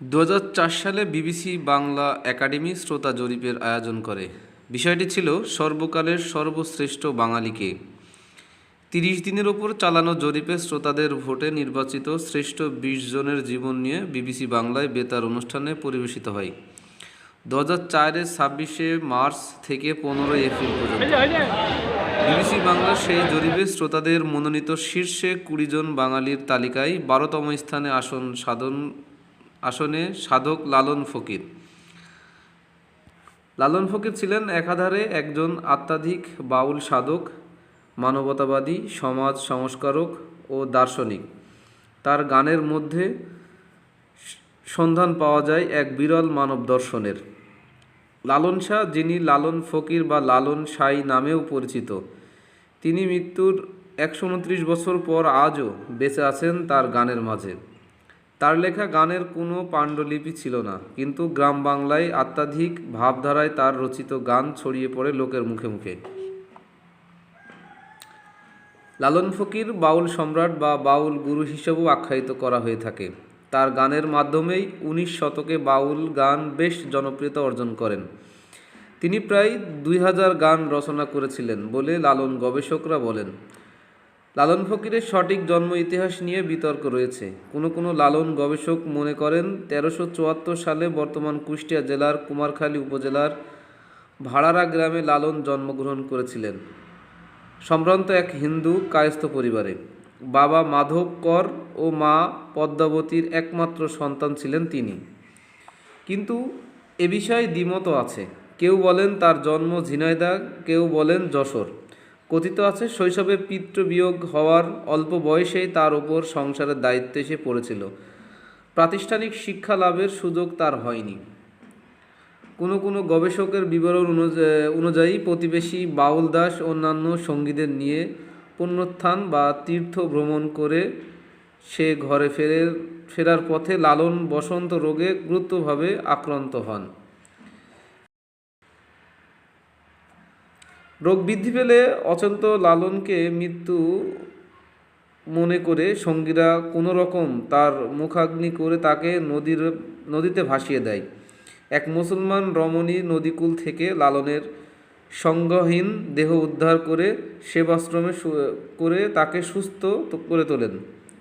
দু হাজার চার সালে বিবিসি বাংলা একাডেমি শ্রোতা জরিপের আয়োজন করে। বিষয়টি ছিল সর্বকালের সর্বশ্রেষ্ঠ বাঙালিকে। তিরিশ দিনের ওপর চালানো জরিপে শ্রোতাদের ভোটে নির্বাচিত শ্রেষ্ঠ বিশ জনের জীবন নিয়ে বিবিসি বাংলায় বেতার অনুষ্ঠানে পরিবেশিত হয়। দু হাজার চারের ছাব্বিশে মার্চ থেকে পনেরোই এপ্রিল পর্যন্ত। বিবিসি বাংলার সেই জরিপে শ্রোতাদের মনোনীত শীর্ষে কুড়ি জন বাঙালির তালিকায় বারোতম স্থানে আসন সাধন আসনে সাধক লালন ফকির। লালন ফকির ছিলেন একাধারে একজন আত্মাধিক বাউল সাধক, মানবতাবাদী, সমাজ সংস্কারক ও দার্শনিক। তার গানের মধ্যে সন্ধান পাওয়া যায় এক বিরল মানব দর্শনের। লালন শাহ, যিনি লালন ফকির বা লালন সাই নামেও পরিচিত, তিনি মৃত্যুর একশো উনত্রিশ বছর পর আজও বেঁচে আছেন তার গানের মাঝে। তার লেখা গানের কোনো পাণ্ডুলিপি ছিল না, কিন্তু গ্রাম বাংলায় আত্মাধিক ভাবধারায় তার রচিত গান ছড়িয়ে পড়ে লোকের মুখে মুখে। লালন ফকির বাউল সম্রাট বা বাউল গুরু হিসেবেও আখ্যায়িত করা হয়ে থাকে। তার গানের মাধ্যমেই উনিশ শতকে বাউল গান বেশ জনপ্রিয়তা অর্জন করেন। তিনি প্রায় দুই হাজার গান রচনা করেছিলেন বলে লালন গবেষকরা বলেন। লালন ফকিরের সঠিক জন্ম ইতিহাস নিয়ে বিতর্ক রয়েছে। কোনো কোনো লালন গবেষক মনে করেন, তেরোশো চুয়াত্তর সালে বর্তমান কুষ্টিয়া জেলার কুমারখালী উপজেলার ভাড়ারা গ্রামে লালন জন্মগ্রহণ করেছিলেন। সম্ভ্রান্ত এক হিন্দু কায়স্থ পরিবারে। বাবা মাধব কর ও মা পদ্মাবতীর একমাত্র সন্তান ছিলেন তিনি। কিন্তু এ বিষয়ে দ্বিমত আছে। কেউ বলেন তার জন্ম ঝিনাইদা কেউ বলেন যশোর। কথিত আছে, শৈশবে পিতৃবিয়োগ হওয়ার অল্প বয়সেই তার ওপর সংসারের দায়িত্ব এসে পড়েছিল। প্রাতিষ্ঠানিক শিক্ষা লাভের সুযোগ তার হয়নি। কোনো কোনো গবেষকের বিবরণ অনুযা- অনুযায়ী প্রতিবেশী বাউল দাস অন্যান্য সঙ্গীদের নিয়ে পুনরুত্থান বা তীর্থ ভ্রমণ করে সে ঘরে ফেরে, ফেরার পথে লালন বসন্ত রোগে গুরুত্বভাবে আক্রান্ত হন। রোগ বৃদ্ধি পেলে অচন্ত লালনকে মৃত্যু মনে করে সঙ্গীরা কোনো রকম তার মুখাগ্নি করে তাকে নদীর, নদীতে ভাসিয়ে দেয়। এক মুসলমান রমণী নদীকূল থেকে লালনের সঙ্গহীন দেহ উদ্ধার করে সেবাশ্রমে করে তাকে সুস্থ করে তোলেন।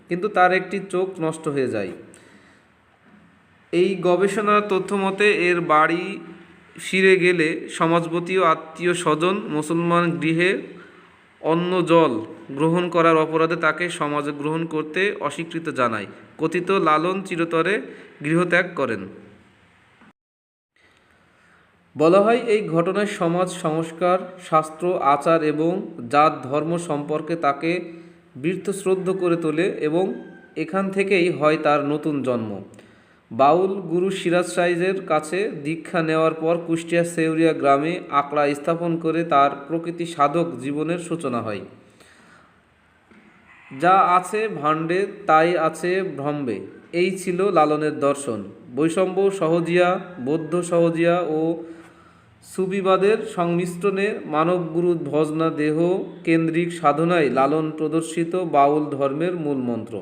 কিন্তু তার একটি চোখ নষ্ট হয়ে যায়। এই গবেষণার তথ্য মতে এর বাড়ি ফিরে গেলে সমাজবতী ও আত্মীয় স্বজন মুসলমান গৃহে অন্ন জল গ্রহণ করার অপরাধে তাকে সমাজে গ্রহণ করতে অস্বীকৃত জানায়। কথিত, লালন চিরতরে গৃহত্যাগ করেন। বলা হয়, এই ঘটনায় সমাজ, সংস্কার, শাস্ত্র, আচার এবং জাত, ধর্ম সম্পর্কে তাকে বীর্থশ্রদ্ধ করে তোলে এবং এখান থেকেই হয় তার নতুন জন্ম। বাউল গুরু সিরাজ সাইজের কাছে দীক্ষা নেওয়ার পর কুষ্টিয়া সেউরিয়া গ্রামে আকড়া স্থাপন করে তার প্রকৃতি সাধক জীবনের সূচনা হয়। যা আছে ভাণ্ডে, তাই আছে ভ্রম্বে। এই ছিল লালনের দর্শন। বৈষম্য সহজিয়া, বৌদ্ধ সহজিয়া ও সুবিবাদের সংমিশ্রণে মানবগুরু ভজনা দেহ কেন্দ্রিক সাধনায় লালন প্রদর্শিত বাউল ধর্মের মূল মন্ত্র